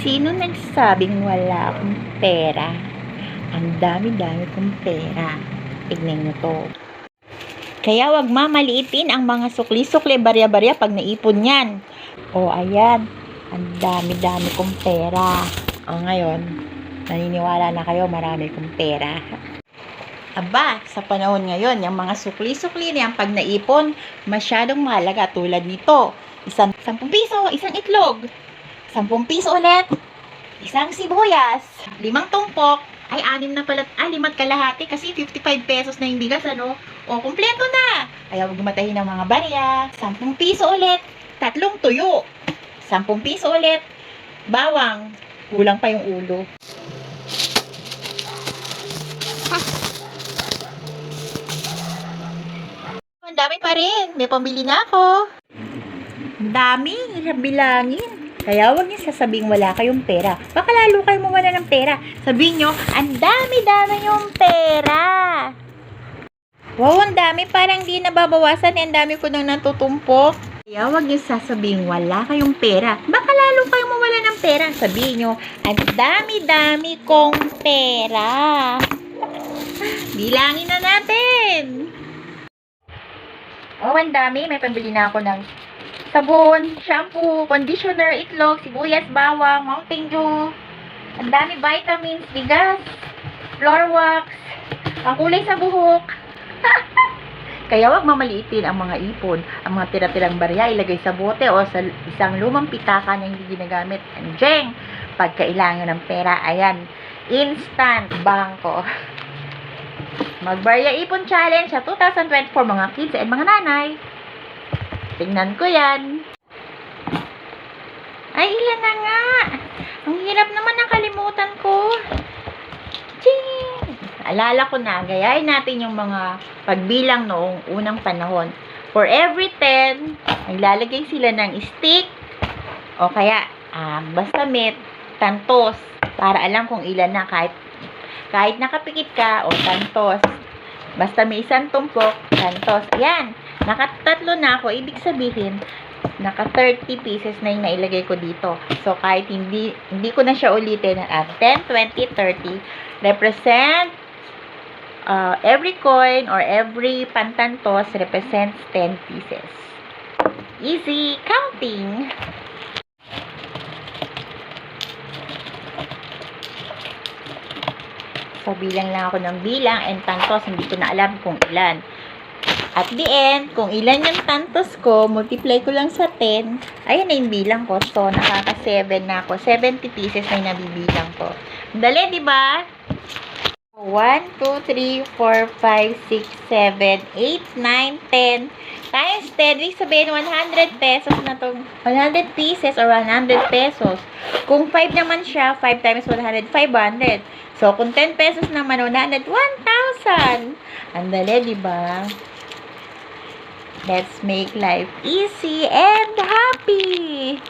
Sino nagsabing wala akong pera? Ang dami-dami kong pera. Tignan nyo to. Kaya wag mamaliitin ang mga sukli-sukli, barya-barya pag naipon yan. O, ayan. Ang dami-dami kong pera. O, ngayon, naniniwala na kayo marami kong pera. Aba, sa panahon ngayon, yung mga sukli-sukli na yan, pag naipon, masyadong mahalaga tulad nito. Isang, sampung piso, isang itlog. Sampung piso ulit, isang sibuyas, limang tumpok, ay anim na pala, ay limat kalahati kasi 55 pesos na yung bigas, ano? O, kumpleto na! Kaya huwag gumatahin ng mga barya. Sampung piso ulit, tatlong tuyo. Sampung piso ulit, bawang, kulang pa yung ulo. Ang dami pa rin. May pambili na ako. Ang dami. Bilangin. Kaya huwag niyo sasabing wala kayong pera. Baka lalo kayo mawala ng pera. Sabihin niyo, ang dami-dami yung pera. Wow, ang dami. Parang di nababawasan. eh. Ang dami ko nang natutumpok. Kaya huwag niyo sasabing wala kayong pera. Baka lalo kayo mawala ng pera. Sabihin niyo, ang dami-dami kong pera. Bilangin na natin. Oh, ang dami. May pambili na ako ng sabon, shampoo, conditioner, itlog, sibuyas, bawang, Mountain Dew. Ang dami vitamins, bigas, floor wax, ang kulay sa buhok. Kaya wag mamaliitin ang mga ipon, ang mga tira-tirang barya, ilagay sa bote o sa isang lumang pitaka na hindi ginagamit. Anjeng, pag kailangan ng pera, ayan, instant bangko. Magbarya Ipon Challenge sa 2024 mga kids and mga nanay. Tingnan ko yan. Ay, ilan na nga. Ang hirap naman nakalimutan ko. Ching! Alala ko na, gayahin natin yung mga pagbilang noong unang panahon. For every 10, naglalagay sila ng stick o kaya um, basta met, tantos para alam kung ilan na kahit kahit nakapikit ka o tantos. Basta may isang tumpok, tantos. Ayan, nakatatlo na ako. Ibig sabihin, naka 30 pieces na yung nailagay ko dito. So, kahit hindi, hindi ko na siya ulitin, at 10, 20, 30, represent uh, every coin or every pantantos represents 10 pieces. Easy counting. So, bilang lang ako ng bilang and tantos, hindi ko na alam kung ilan. At the end, kung ilan yung tantos ko, multiply ko lang sa 10, ayun na yung bilang ko. So, nakaka-7 na ako. 70 pieces na yung nabibilang ko. Dali, di ba? 1, 2, 3, 4, 5, 6, 7, 8, 9, 10. Times 10, ibig sabihin 100 pesos na to. 100 pieces or 100 pesos. Kung 5 naman siya, 5 times 100, 500. So, kung 10 pesos naman, 100, 1,000. Ang dali, di ba? Let's make life easy and happy.